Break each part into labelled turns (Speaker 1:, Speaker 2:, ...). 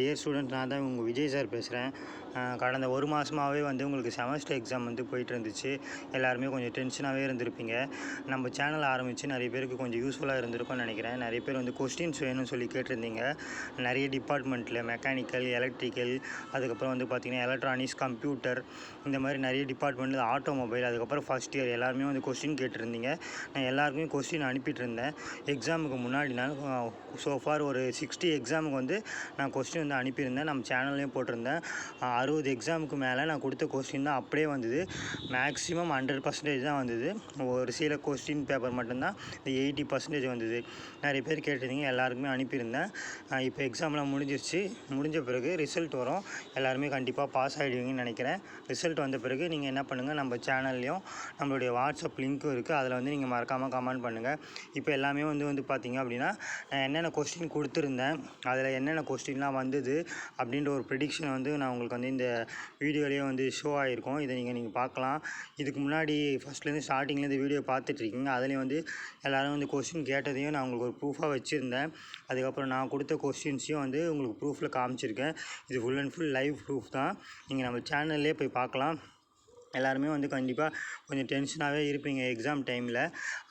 Speaker 1: Dear student நான் தான் உங்கள் விஜய் சார் பேசுகிறேன் கடந்த ஒரு மாதமாகவே வந்து உங்களுக்கு செமஸ்டர் எக்ஸாம் வந்து போயிட்டு இருந்துச்சு. எல்லாருமே கொஞ்சம் டென்ஷனாகவே இருந்திருப்பீங்க. நம்ம சேனல் ஆரம்பித்து நிறைய பேருக்கு கொஞ்சம் யூஸ்ஃபுல்லாக இருந்திருக்கும்னு நினைக்கிறேன். நிறைய பேர் வந்து கொஸ்டின்ஸ் வேணும்னு சொல்லி கேட்டிருந்தீங்க. நிறைய டிபார்ட்மெண்ட்டில் மெக்கானிக்கல் எலக்ட்ரிக்கல் அதுக்கப்புறம் வந்து பார்த்திங்கன்னா எலக்ட்ரானிக்ஸ் கம்ப்யூட்டர் இந்த மாதிரி நிறைய டிபார்ட்மெண்ட்டில் ஆட்டோமொபைல் அதுக்கப்புறம் ஃபஸ்ட் இயர் எல்லாருமே வந்து கொஸ்டின் கேட்டிருந்தீங்க. நான் எல்லாருக்குமே கொஸ்டின் அனுப்பிட்டு இருந்தேன். எக்ஸாமுக்கு முன்னாடி நாள் ஸோஃபார் ஒரு சிக்ஸ்டி எக்ஸாமுக்கு வந்து நான் கொஸ்டின் வந்து அனுப்பியிருந்தேன். நம்ம சேனல்லையும் போட்டிருந்தேன். அறுபது எக்ஸாமுக்கு மேலே நான் கொடுத்த கொஸ்டின் தான் அப்படியே வந்தது. மேக்ஸிமம் ஹண்ட்ரட் பர்சன்டேஜ் தான் வந்தது. ஒரு சில கொஸ்டின் பேப்பர் மட்டும்தான். இந்த எயிட்டி பர்சன்டேஜ் வந்தது. நிறைய பேர் கேட்டிருந்தீங்க. எல்லாருக்குமே அனுப்பியிருந்தேன். இப்போ எக்ஸாம்லாம் முடிஞ்சிருச்சு. முடிஞ்ச பிறகு ரிசல்ட் வரும். எல்லாருமே கண்டிப்பாக பாஸ் ஆகிடுவீங்கன்னு நினைக்கிறேன். ரிசல்ட் வந்த பிறகு நீங்கள் என்ன பண்ணுங்கள் நம்ம சேனல்லையும் நம்மளுடைய வாட்ஸ்அப் லிங்க்கும் இருக்குது அதில் வந்து நீங்கள் மறக்காமல் கமெண்ட் பண்ணுங்கள் இப்போ எல்லாமே வந்து வந்து பார்த்தீங்க அப்படின்னா நான் என்னென்ன கொஸ்டின் கொடுத்துருந்தேன்? அதில் என்னென்ன கொஸ்டின்லாம் வந்தது அப்படின்ற ஒரு ப்ரிடிக்ஷன் வந்து நான் உங்களுக்கு வந்து இந்த வீடியோலேயே வந்து ஷோ ஆகிருக்கும் இதை நீங்கள் நீங்கள் பார்க்கலாம். இதுக்கு முன்னாடி ஃபஸ்ட்லேருந்து ஸ்டார்டிங்லேருந்து வீடியோ பார்த்துட்ருக்கீங்க அதுலேயும் வந்து எல்லோரும் வந்து கொஸ்டின் கேட்டதையும் நான் உங்களுக்கு ஒரு ப்ரூஃபாக வச்சுருந்தேன். அதுக்கப்புறம் நான் கொடுத்த கொஸ்டின்ஸையும் வந்து உங்களுக்கு ப்ரூஃபில் காமிச்சிருக்கேன். இது full and full live proof தான். நீங்கள் நம்ம சேனல்லே போய் பார்க்கலாம். எல்லாருமே வந்து கண்டிப்பாக கொஞ்சம் டென்ஷனாகவே இருப்பீங்க எக்ஸாம் டைமில்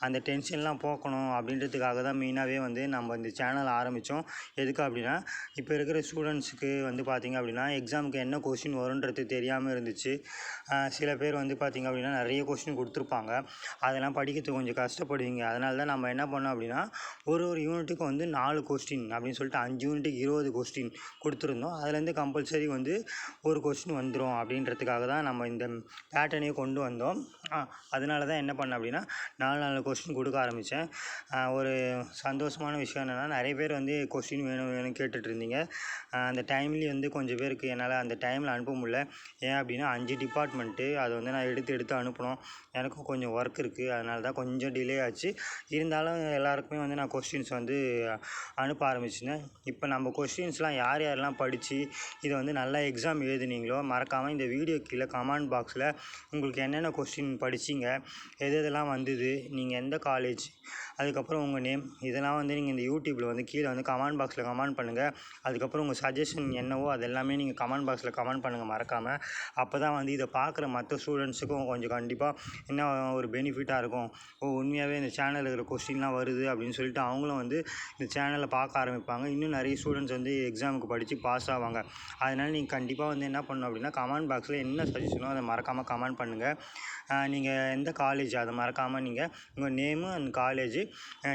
Speaker 1: அந்த டென்ஷன்லாம் போக்கணும் அப்படின்றதுக்காக தான் மெயினாகவே வந்து நம்ம இந்த சேனல் ஆரம்பித்தோம் எதுக்கு அப்படின்னா இப்போ இருக்கிற ஸ்டூடெண்ட்ஸுக்கு வந்து பார்த்திங்க அப்படின்னா எக்ஸாமுக்கு என்ன கொஸ்டின் வருன்றது தெரியாமல் இருந்துச்சு. சில பேர் வந்து பார்த்திங்க அப்படின்னா நிறைய கொஸ்டின் கொடுத்துருப்பாங்க. அதெல்லாம் படிக்கிறதுக்கு கொஞ்சம் கஷ்டப்படுவீங்க. அதனால தான் நம்ம என்ன பண்ணோம் அப்படின்னா ஒரு ஒரு யூனிட்டுக்கு வந்து நாலு கொஸ்டின் அப்படின்னு சொல்லிட்டு அஞ்சு யூனிட்டுக்கு இருபது கொஸ்டின் கொடுத்துருந்தோம். அதுலேருந்து கம்பல்சரி வந்து ஒரு கொஸ்டின் வந்துடும் அப்படின்றதுக்காக தான் நம்ம இந்த பேட்டர்னையே கொண்டு வந்தோம். அதனால தான் என்ன பண்ணேன் அப்படின்னா நாலு நாலு கொஸ்டின் கொடுக்க ஆரம்பித்தேன் ஒரு சந்தோஷமான விஷயம் என்னென்னா நிறைய பேர் வந்து கொஸ்டின் வேணும் வேணும் கேட்டுட்ருந்தீங்க அந்த டைம்லேயும் வந்து கொஞ்சம் பேருக்கு என்னால் அந்த டைமில் அனுப்ப முடில ஏன் அப்படின்னா அஞ்சு டிபார்ட்மெண்ட்டு அதை வந்து நான் எடுத்து எடுத்து அனுப்பணும். எனக்கும் கொஞ்சம் ஒர்க் இருக்குது அதனால தான் கொஞ்சம் டிலே ஆச்சு. இருந்தாலும் எல்லாருக்குமே வந்து நான் கொஸ்டின்ஸ் வந்து அனுப்ப ஆரம்பிச்சிட்டேன். இப்போ நம்ம கொஸ்டின்ஸ்லாம் யார் யாரெல்லாம் படித்து இதை வந்து நல்லா எக்ஸாம் எழுதுனீங்களோ மறக்காமல் இந்த வீடியோ கீழே கமெண்ட் பாக்ஸில் உங்களுக்கு என்னென்ன கொஸ்டின் படிச்சிங்க? எது எதெல்லாம் வந்தது? நீங்கள் எந்த காலேஜ் அதுக்கப்புறம் உங்கள் நேம் இதெல்லாம் வந்து நீங்கள் இந்த யூடியூப்பில் வந்து கீழே வந்து கமெண்ட் பாக்ஸில் கமெண்ட் பண்ணுங்கள் அதுக்கப்புறம் உங்கள் சஜஷன் என்னவோ அது எல்லாமே நீங்கள் கமெண்ட் பாக்ஸில் கமெண்ட் பண்ணுங்கள் மறக்காமல் அப்போ தான் வந்து இதை பார்க்குற மற்ற ஸ்டூடெண்ட்ஸுக்கும் கொஞ்சம் கண்டிப்பாக என்ன ஒரு பெனிஃபிட்டாக இருக்கும். ஓ உண்மையாகவே இந்த சேனலில் இருக்கிற கொஸ்டின்லாம் வருது அப்படின்னு சொல்லிட்டு அவங்களும் வந்து இந்த சேனலை பார்க்க ஆரம்பிப்பாங்க. இன்னும் நிறைய ஸ்டூடெண்ட்ஸ் வந்து எக்ஸாமுக்கு படித்து பாஸ் ஆவாங்க. அதனால் நீங்கள் கண்டிப்பாக வந்து என்ன பண்ணணும் அப்படின்னா கமெண்ட் பாக்ஸில் என்ன சஜஷனோ அதை மறக்காமல் கமெண்ட் பண்ணுங்கள் நீங்கள் எந்த காலேஜ் அதை மறக்காமல் நீங்கள் உங்கள் நேமு அண்ட் காலேஜு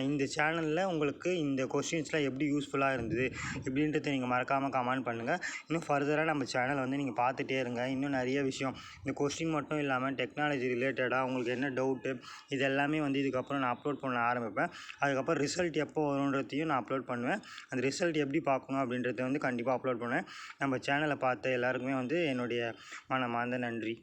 Speaker 1: இந்த சேனலில் உங்களுக்கு இந்த கொஸ்டின்ஸ்லாம் எப்படி யூஸ்ஃபுல்லாக இருந்தது இப்படின்றத நீங்கள் மறக்காமல் கமெண்ட் பண்ணுங்கள் இன்னும் ஃபர்தராக நம்ம சேனலை வந்து நீங்கள் பார்த்துட்டே இருங்க. இன்னும் நிறைய விஷயம் இந்த கொஸ்டின் மட்டும் இல்லாமல் டெக்னாலஜி ரிலேட்டடாக உங்களுக்கு என்ன டவுட்டு இது எல்லாமே வந்து இதுக்கப்புறம் நான் அப்லோட் பண்ண ஆரம்பிப்பேன். அதுக்கப்புறம் ரிசல்ட் எப்போ வருன்றதையும் நான் அப்லோட் பண்ணுவேன். அந்த ரிசல்ட் எப்படி பார்க்கணும் அப்படின்றத வந்து கண்டிப்பாக அப்லோட் பண்ணுவேன். நம்ம சேனலை பார்த்த எல்லாருக்குமே வந்து என்னுடைய மனமார்ந்த நன்றி.